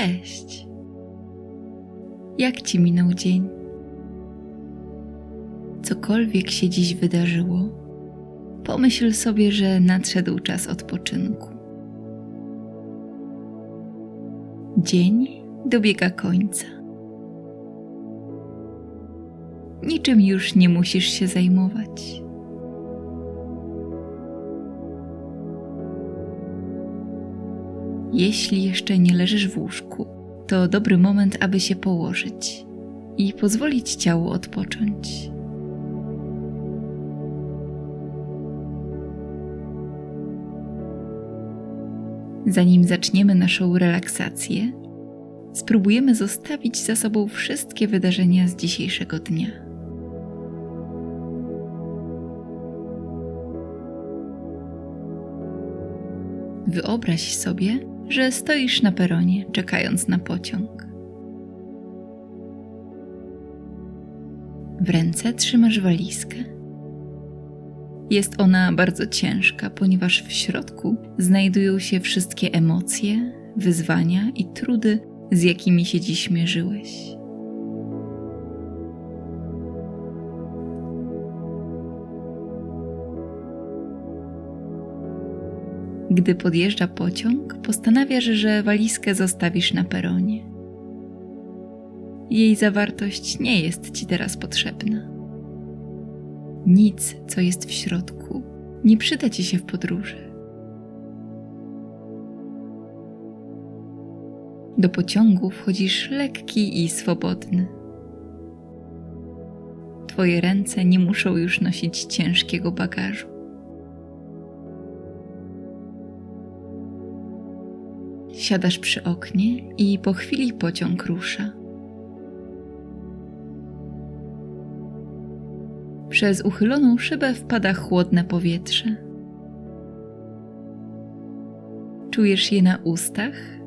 Cześć. Jak ci minął dzień? Cokolwiek się dziś wydarzyło, pomyśl sobie, że nadszedł czas odpoczynku. Dzień dobiega końca. Niczym już nie musisz się zajmować. Jeśli jeszcze nie leżysz w łóżku, to dobry moment, aby się położyć i pozwolić ciału odpocząć. Zanim zaczniemy naszą relaksację, spróbujemy zostawić za sobą wszystkie wydarzenia z dzisiejszego dnia. Wyobraź sobie, że stoisz na peronie, czekając na pociąg. W ręce trzymasz walizkę. Jest ona bardzo ciężka, ponieważ w środku znajdują się wszystkie emocje, wyzwania i trudy, z jakimi się dziś mierzyłeś. Gdy podjeżdża pociąg, postanawiasz, że walizkę zostawisz na peronie. Jej zawartość nie jest ci teraz potrzebna. Nic, co jest w środku, nie przyda ci się w podróży. Do pociągu wchodzisz lekki i swobodny. Twoje ręce nie muszą już nosić ciężkiego bagażu. Siadasz przy oknie i po chwili pociąg rusza. Przez uchyloną szybę wpada chłodne powietrze. Czujesz je na ustach,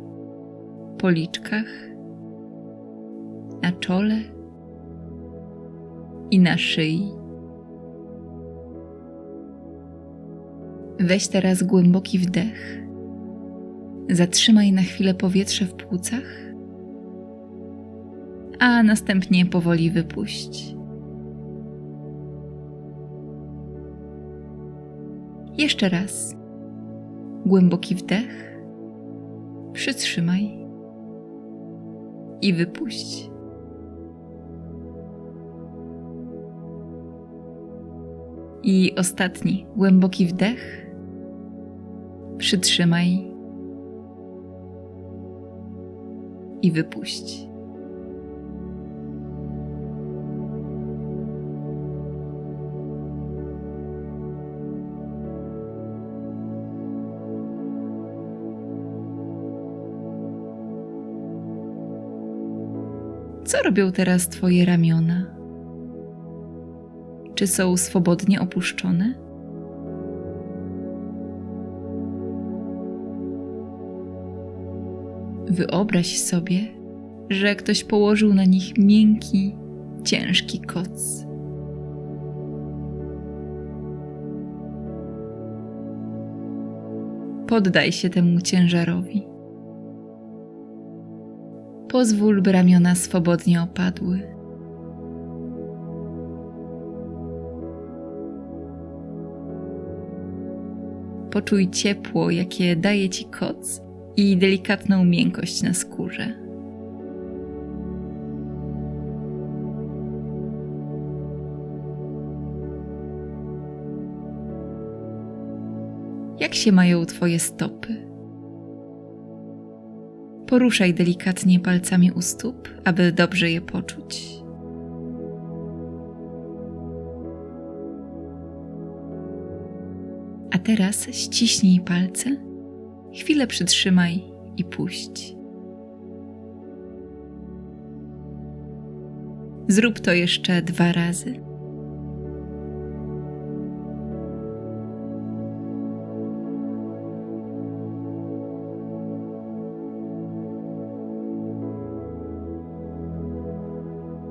policzkach, na czole i na szyi. Weź teraz głęboki wdech. Zatrzymaj na chwilę powietrze w płucach, a następnie powoli wypuść. Jeszcze raz. Głęboki wdech. Przytrzymaj i wypuść. I ostatni głęboki wdech. Przytrzymaj i wypuść. Co robią teraz Twoje ramiona? Czy są swobodnie opuszczone? Wyobraź sobie, że ktoś położył na nich miękki, ciężki koc. Poddaj się temu ciężarowi. Pozwól, by ramiona swobodnie opadły. Poczuj ciepło, jakie daje ci koc i delikatną miękkość na skórze. Jak się mają Twoje stopy? Poruszaj delikatnie palcami u stóp, aby dobrze je poczuć. A teraz ściśnij palce, chwilę przytrzymaj i puść. Zrób to jeszcze dwa razy.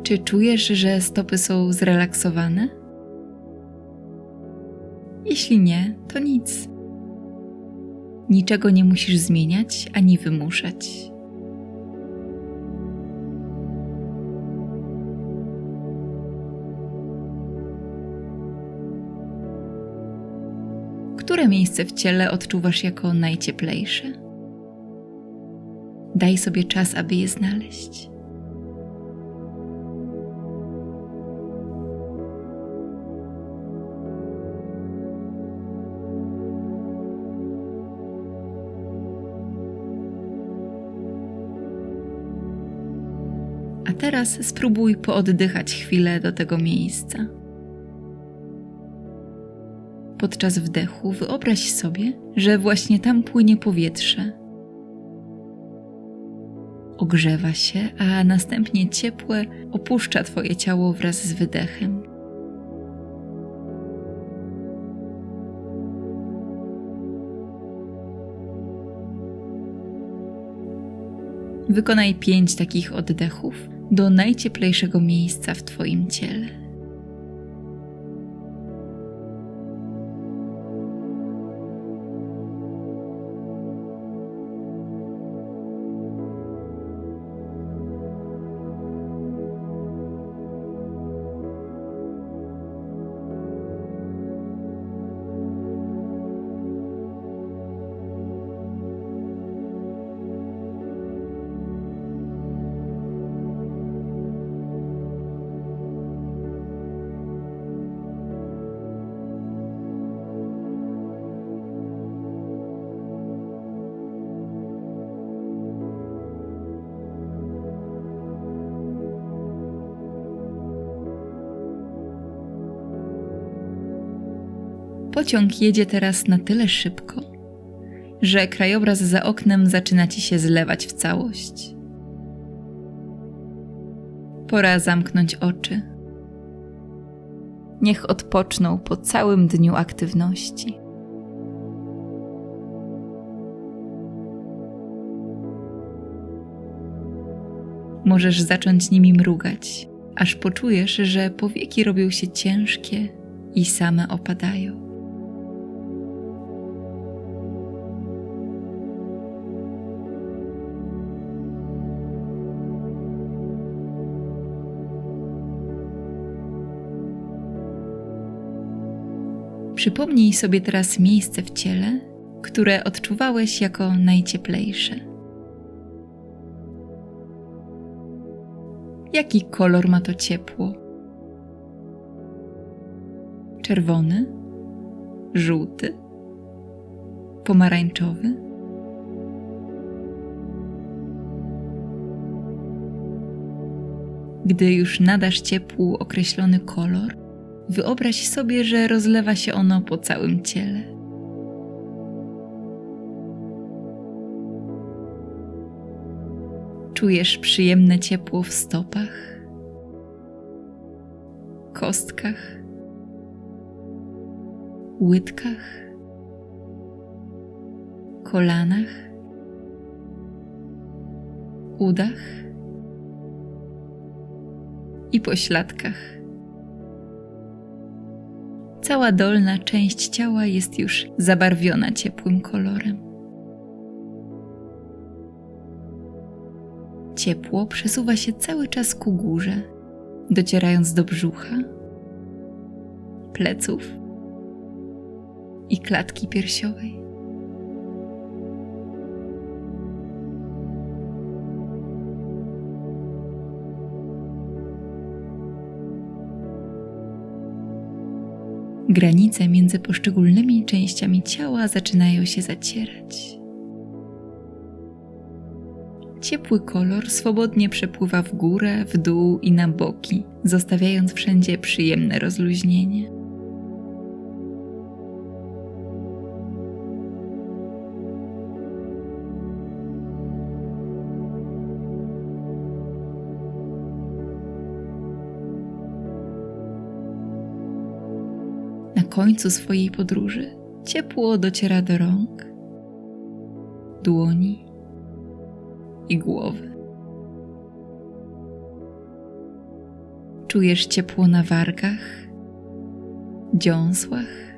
Czy czujesz, że stopy są zrelaksowane? Jeśli nie, to nic. Niczego nie musisz zmieniać ani wymuszać. Które miejsce w ciele odczuwasz jako najcieplejsze? Daj sobie czas, aby je znaleźć. Teraz spróbuj pooddychać chwilę do tego miejsca. Podczas wdechu wyobraź sobie, że właśnie tam płynie powietrze. Ogrzewa się, a następnie ciepłe opuszcza Twoje ciało wraz z wydechem. Wykonaj pięć takich oddechów do najcieplejszego miejsca w Twoim ciele. Pociąg jedzie teraz na tyle szybko, że krajobraz za oknem zaczyna ci się zlewać w całość. Pora zamknąć oczy. Niech odpoczną po całym dniu aktywności. Możesz zacząć nimi mrugać, aż poczujesz, że powieki robią się ciężkie i same opadają. Przypomnij sobie teraz miejsce w ciele, które odczuwałeś jako najcieplejsze. Jaki kolor ma to ciepło? Czerwony, żółty, pomarańczowy? Gdy już nadasz ciepłu określony kolor, Wyobraź sobie, że rozlewa się ono po całym ciele. Czujesz przyjemne ciepło w stopach, kostkach, łydkach, kolanach, udach i pośladkach. Cała dolna część ciała jest już zabarwiona ciepłym kolorem. Ciepło przesuwa się cały czas ku górze, docierając do brzucha, pleców i klatki piersiowej. Granice między poszczególnymi częściami ciała zaczynają się zacierać. Ciepły kolor swobodnie przepływa w górę, w dół i na boki, zostawiając wszędzie przyjemne rozluźnienie. Końcu swojej podróży ciepło dociera do rąk, dłoni i głowy. Czujesz ciepło na wargach, dziąsłach,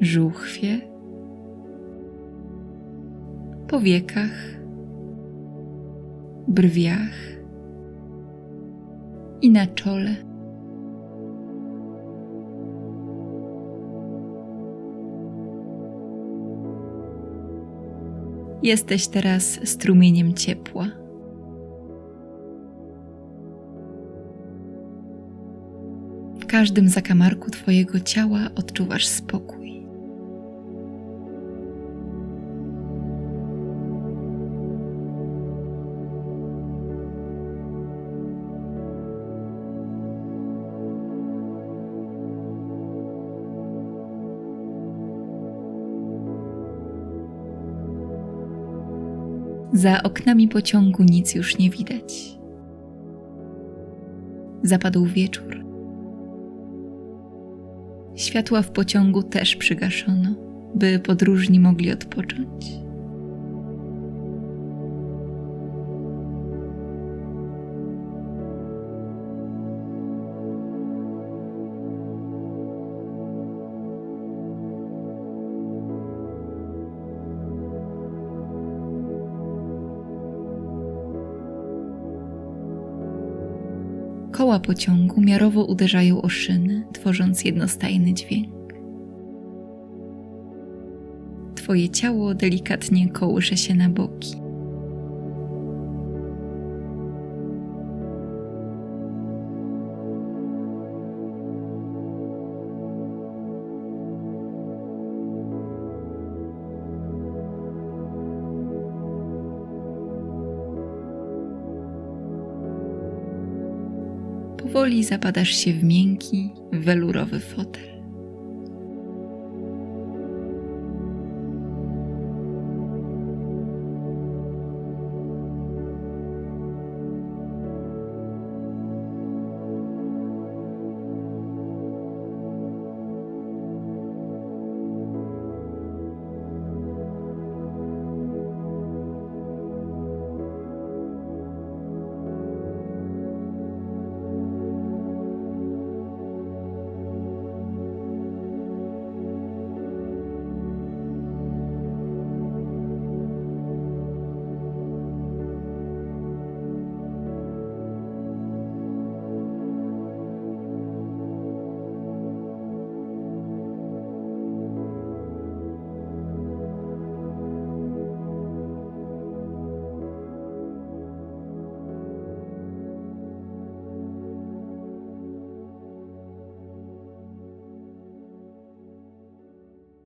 żuchwie, powiekach, brwiach i na czole. Jesteś teraz strumieniem ciepła. W każdym zakamarku Twojego ciała odczuwasz spokój. Za oknami pociągu nic już nie widać. Zapadł wieczór. Światła w pociągu też przygaszono, by podróżni mogli odpocząć. Koła pociągu miarowo uderzają o szyny, tworząc jednostajny dźwięk. Twoje ciało delikatnie kołysze się na boki. Powoli zapadasz się w miękki, welurowy fotel.